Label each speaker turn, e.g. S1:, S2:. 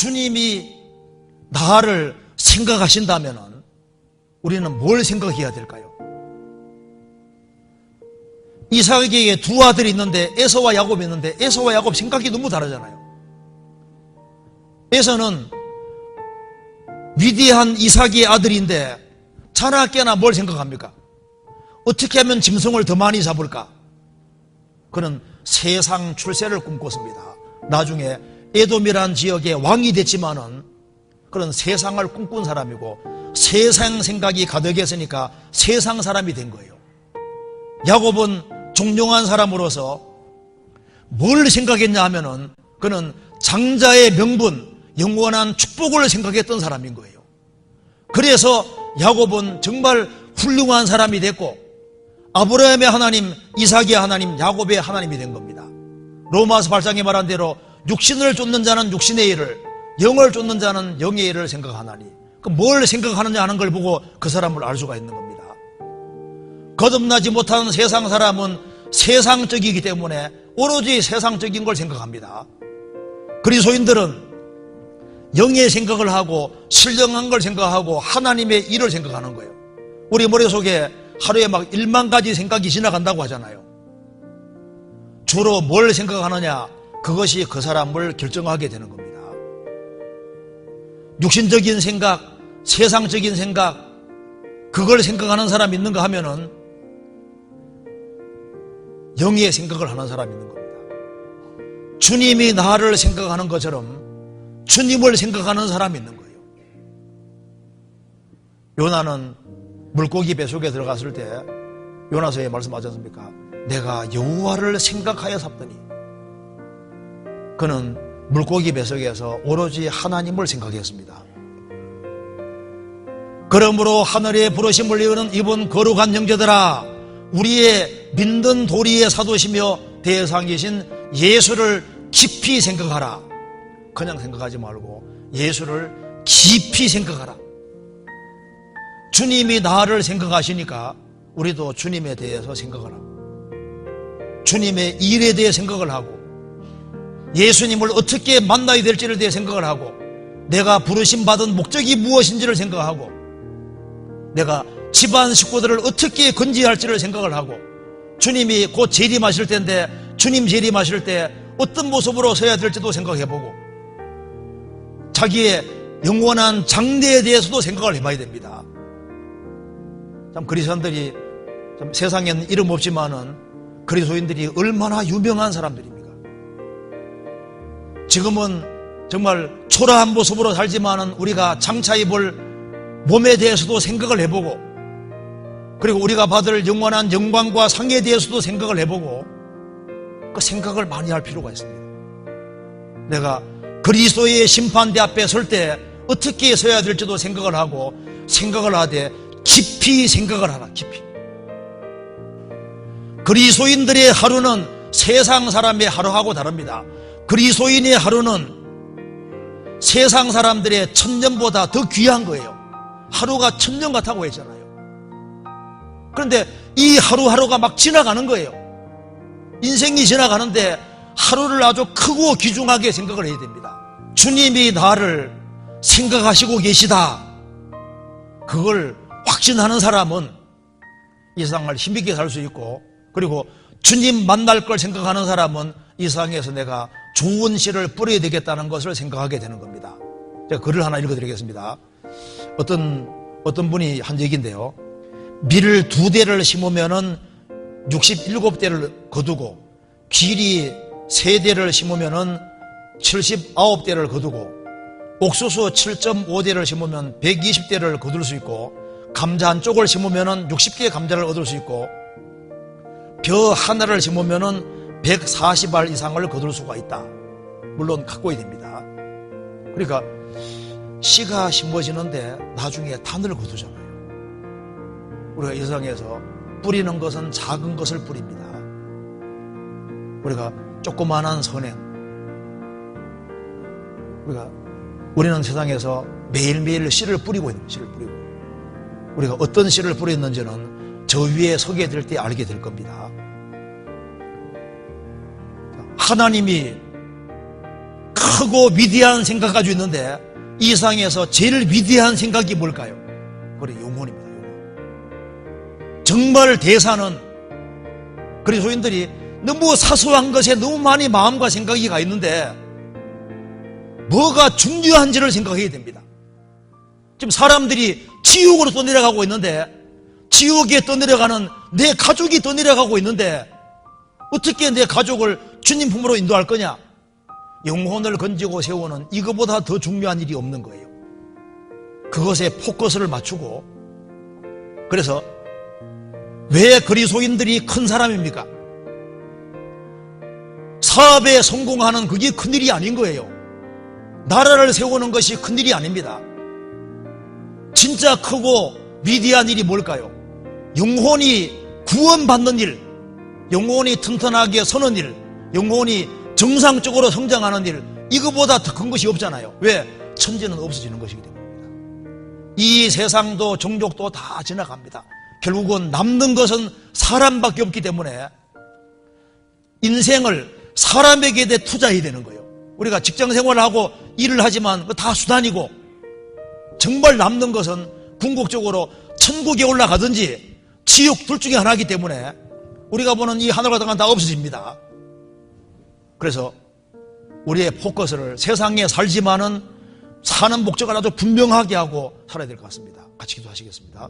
S1: 주님이 나를 생각하신다면 우리는 뭘 생각해야 될까요? 이삭에게 두 아들이 있는데 에서와 야곱이 있는데 에서와 야곱 생각이 너무 다르잖아요. 에서는 위대한 이삭의 아들인데 자나깨나 뭘 생각합니까? 어떻게 하면 짐승을 더 많이 잡을까? 그는 세상 출세를 꿈꿨습니다. 나중에 에돔이란 지역의 왕이 됐지만은 그런 세상을 꿈꾼 사람이고 세상 생각이 가득했으니까 세상 사람이 된 거예요. 야곱은 종용한 사람으로서 뭘 생각했냐 하면은 그는 장자의 명분, 영원한 축복을 생각했던 사람인 거예요. 그래서 야곱은 정말 훌륭한 사람이 됐고 아브라함의 하나님, 이삭의 하나님, 야곱의 하나님이 된 겁니다. 로마서 8장에 말한 대로 육신을 쫓는 자는 육신의 일을, 영을 쫓는 자는 영의 일을 생각하나니 그 뭘 생각하느냐 하는 걸 보고 그 사람을 알 수가 있는 겁니다. 거듭나지 못하는 세상 사람은 세상적이기 때문에 오로지 세상적인 걸 생각합니다. 그리스도인들은 영의 생각을 하고 신령한 걸 생각하고 하나님의 일을 생각하는 거예요. 우리 머릿속에 하루에 막 1만 가지 생각이 지나간다고 하잖아요. 주로 뭘 생각하느냐 그것이 그 사람을 결정하게 되는 겁니다. 육신적인 생각, 세상적인 생각 그걸 생각하는 사람 있는가 하면은 영의 생각을 하는 사람이 있는 겁니다. 주님이 나를 생각하는 것처럼 주님을 생각하는 사람이 있는 거예요. 요나는 물고기 뱃속에 들어갔을 때 요나서에 말씀하지 않습니까? 내가 여호와를 생각하여 삽더니 그는 물고기 뱃속에서 오로지 하나님을 생각했습니다. 그러므로 하늘의 부르심을 이루는 이번 거룩한 형제들아 우리의 믿는 도리의 사도시며 대상이신 예수를 깊이 생각하라. 그냥 생각하지 말고 예수를 깊이 생각하라. 주님이 나를 생각하시니까 우리도 주님에 대해서 생각을 하고 주님의 일에 대해 생각을 하고 예수님을 어떻게 만나야 될지를 대해 생각을 하고 내가 부르심 받은 목적이 무엇인지를 생각하고 내가 집안 식구들을 어떻게 건지할지를 생각을 하고 주님이 곧 재림하실 텐데 주님 재림하실 때 어떤 모습으로 서야 될지도 생각해보고 자기의 영원한 장래에 대해서도 생각을 해봐야 됩니다. 참 그리스도인들이 참 세상에는 이름 없지만은 그리스도인들이 얼마나 유명한 사람들입니까? 지금은 정말 초라한 모습으로 살지만은 우리가 장차 입을 몸에 대해서도 생각을 해보고 그리고 우리가 받을 영원한 영광과 상에 대해서도 생각을 해보고 그 생각을 많이 할 필요가 있습니다. 내가 그리스도의 심판대 앞에 설 때 어떻게 서야 될지도 생각을 하고 생각을 하되 깊이 생각을 하라 깊이 그리스도인들의 하루는 세상 사람의 하루하고 다릅니다 그리스도인의 하루는 세상 사람들의 천년보다 더 귀한 거예요. 하루가 천년 같다고 했잖아요. 그런데 이 하루하루가 막 지나가는 거예요. 인생이 지나가는데 하루를 아주 크고 귀중하게 생각을 해야 됩니다. 주님이 나를 생각하시고 계시다. 그걸 확신하는 사람은 이 세상을 힘있게 살 수 있고 그리고 주님 만날 걸 생각하는 사람은 이 세상에서 내가 좋은 씨를 뿌려야 되겠다는 것을 생각하게 되는 겁니다. 제가 글을 하나 읽어드리겠습니다. 어떤 어떤 분이 한 얘기인데요. 밀을 두 대를 심으면은 67대를 거두고 귀리 세 대를 심으면은 79대를 거두고 옥수수 7.5대를 심으면 120대를 거둘 수 있고 감자 한 쪽을 심으면 60개의 감자를 얻을 수 있고 벼 하나를 심으면 140알 이상을 거둘 수가 있다. 물론 가꿔야 됩니다. 그러니까 씨가 심어지는데 나중에 단을 거두잖아요. 우리가 이 세상에서 뿌리는 것은 작은 것을 뿌립니다. 우리가 조그만한 선행. 우리가 우리는 세상에서 매일매일 씨를 뿌리고 있는 씨를 뿌리고 우리가 어떤 씨를 뿌렸는지는 저 위에 서게 될 때 알게 될 겁니다. 하나님이 크고 위대한 생각 가지고 있는데 이 세상에서 제일 위대한 생각이 뭘까요? 그래 영혼입니다. 영혼. 정말 대사는 그리스도인들이 너무 사소한 것에 너무 많이 마음과 생각이 가 있는데 뭐가 중요한지를 생각해야 됩니다. 지금 사람들이 지옥으로 떠내려가고 있는데 지옥에 떠내려가는 내 가족이 떠내려가고 있는데 어떻게 내 가족을 주님 품으로 인도할 거냐? 영혼을 건지고 세우는 이거보다 더 중요한 일이 없는 거예요. 그것에 포커스를 맞추고 그래서 왜 그리스도인들이 큰 사람입니까? 사업에 성공하는 그게 큰일이 아닌 거예요. 나라를 세우는 것이 큰일이 아닙니다. 진짜 크고 위대한 일이 뭘까요? 영혼이 구원받는 일, 영혼이 튼튼하게 서는 일, 영혼이 정상적으로 성장하는 일, 이거보다 더 큰 것이 없잖아요. 왜? 천지는 없어지는 것이기 때문입니다. 이 세상도 종족도 다 지나갑니다. 결국은 남는 것은 사람밖에 없기 때문에 인생을 사람에게 대 투자해야 되는 거예요. 우리가 직장 생활을 하고 일을 하지만 다 수단이고 정말 남는 것은 궁극적으로 천국에 올라가든지 지옥 둘 중에 하나이기 때문에 우리가 보는 이 하늘과 땅은 다 없어집니다. 그래서 우리의 포커스를 세상에 살지만은 사는 목적을 아주 분명하게 하고 살아야 될 것 같습니다. 같이 기도하시겠습니다.